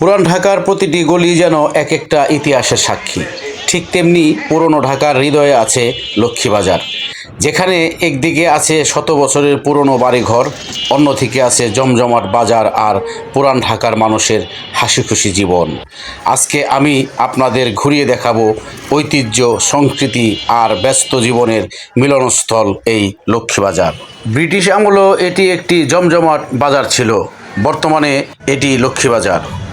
পুরান ঢাকার প্রতিটি গলি যেন এক একটা ইতিহাসের সাক্ষী। ঠিক তেমনি পুরনো ঢাকার হৃদয়ে আছে লক্ষ্মীবাজার। যেখানে একদিকে আছে শত বছরের পুরনো বাড়িঘর, অন্যদিকে আছে জমজমাট বাজার আর পুরান ঢাকার মানুষের হাসি খুশি জীবন। আজকে আমি আপনাদের ঘুরিয়ে দেখাবো ঐতিহ্য, সংস্কৃতি আর ব্যস্ত জীবনের মিলনস্থল এই লক্ষ্মীবাজার। ব্রিটিশ আমলেও এটি একটি জমজমাট বাজার ছিল। বর্তমানে এটি লক্ষ্মীবাজার।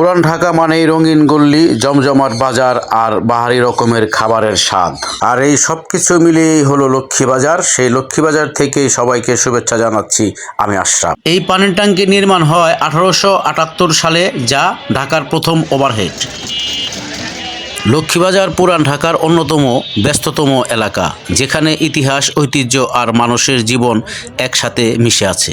পুরান ঢাকা মানেই রঙিন গল্লি, জমজমাট বাজার আর বাহারি রকমের খাবারের স্বাদ। আর এই সব কিছু মিলিয়েই হলো লক্ষ্মীবাজার সেই লক্ষ্মীবাজার থেকেই সবাইকে শুভেচ্ছা জানাচ্ছি আমি আশরাফ। এই পানির ট্যাঙ্কি নির্মাণ হয় আঠারোশো আটাত্তর সালে, যা ঢাকার প্রথম ওভারহেড। লক্ষ্মীবাজার পুরান ঢাকার অন্যতম ব্যস্ততম এলাকা, যেখানে ইতিহাস, ঐতিহ্য আর মানুষের জীবন একসাথে মিশে আছে।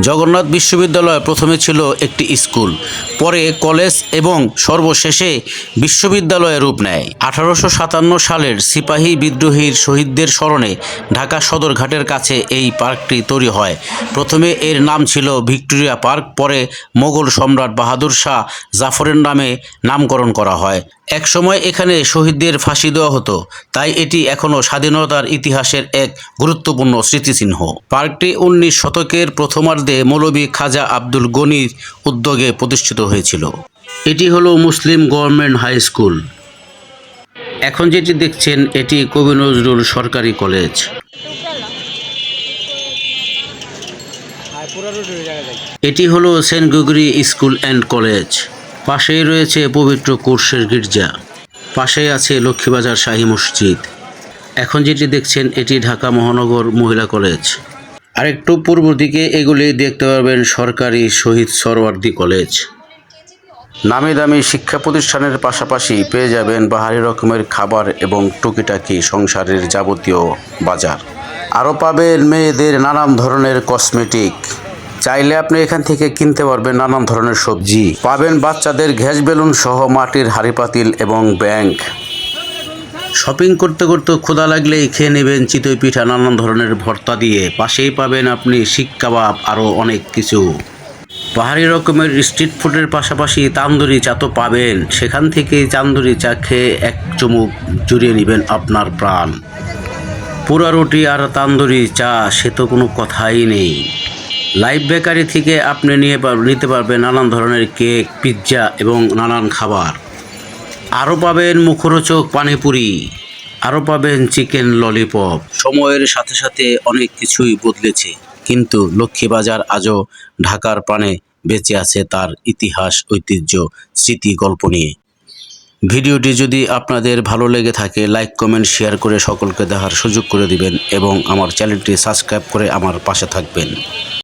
জগন্নাথ বিশ্ববিদ্যালয় প্রথমে ছিল একটি স্কুল, পরে কলেজ এবং সর্বশেষে বিশ্ববিদ্যালয়ে রূপ নেয়। আঠারোশো সাতান্ন সালের সিপাহী বিদ্রোহীর শহীদদের স্মরণে ঢাকা সদরঘাটের কাছে এই পার্কটি তৈরি হয়। প্রথমে এর নাম ছিল ভিক্টোরিয়া পার্ক, পরে মোগল সম্রাট বাহাদুর শাহ জাফরের নামে নামকরণ করা হয়। একসময় এখানে শহীদদের ফাঁসি দেওয়া হতো, তাই এটি এখনও স্বাধীনতার ইতিহাসের এক গুরুত্বপূর্ণ স্মৃতিচিহ্ন। পার্কটি উনিশ শতকের প্রথমার্ধে মৌলবী খাজা আব্দুল গনির উদ্যোগে প্রতিষ্ঠিত হয়েছিল। এটি হলো মুসলিম গভর্নমেন্ট হাই স্কুল। এখন যেটি দেখছেন, এটি কবি নজরুল সরকারি কলেজ। এটি হলো saint Gregory school and college. পাশেই রয়েছে পবিত্র কোর্সের গির্জা। পাশেই আছে লক্ষ্মীবাজার শাহী মসজিদ। এখন যেটি দেখছেন, এটি ঢাকা মহানগর মহিলা কলেজ। আরেকটু পূর্ব দিকে এগুলি দেখতে পারবেন সরকারি শহীদ সরওয়ার্দী কলেজ। নামি দামি শিক্ষা প্রতিষ্ঠানের পাশাপাশি পেয়ে যাবেন বাহারি রকমের খাবার এবং টুকিটাকি সংসারের যাবতীয় বাজার। আরও পাবেন মেয়েদের নানান ধরনের কসমেটিক। চাইলে আপনি এখান থেকে কিনতে পারবেন নানান ধরনের সবজি। পাবেন বাচ্চাদের ঘ্যাস বেলুন সহ মাটির হাঁড়ি পাতিল এবং ব্যাংক। শপিং করতে করতে ক্ষুধা লাগলেই খেয়ে নেবেন চিতই পিঠা, নানান ধরনের ভর্তা দিয়ে। পাশেই পাবেন আপনি শিক কাবাব আরও অনেক কিছু। পাহাড়ি রকমের স্ট্রিট ফুডের পাশাপাশি তান্দুরি চা তো পাবেন। সেখান থেকে তান্দুরি চা খেয়ে এক চুমুক জুড়িয়ে নেবেন আপনার প্রাণ। পুরা রুটি আর তান্দুরি চা, সে তো কোনো কথাই নেই। লাইভ বেকারি থেকে আপনি নিয়ে নিতে পারবেন নানান ধরনের কেক, পিৎজা এবং নানান খাবার। আরও পাবেন মুখরোচক পানিপুরি, আরও পাবেন চিকেন ললিপপ। সময়ের সাথে সাথে অনেক কিছুই বদলেছে, কিন্তু লক্ষ্মীবাজার আজও ঢাকার প্রাণে বেঁচে আছে তার ইতিহাস, ঐতিহ্য, স্মৃতি, গল্প নিয়ে। ভিডিওটি যদি আপনাদের ভালো লেগে থাকে, লাইক, কমেন্ট, শেয়ার করে সকলকে দেখার সুযোগ করে দিবেন এবং আমার চ্যানেলটি সাবস্ক্রাইব করে আমার পাশে থাকবেন।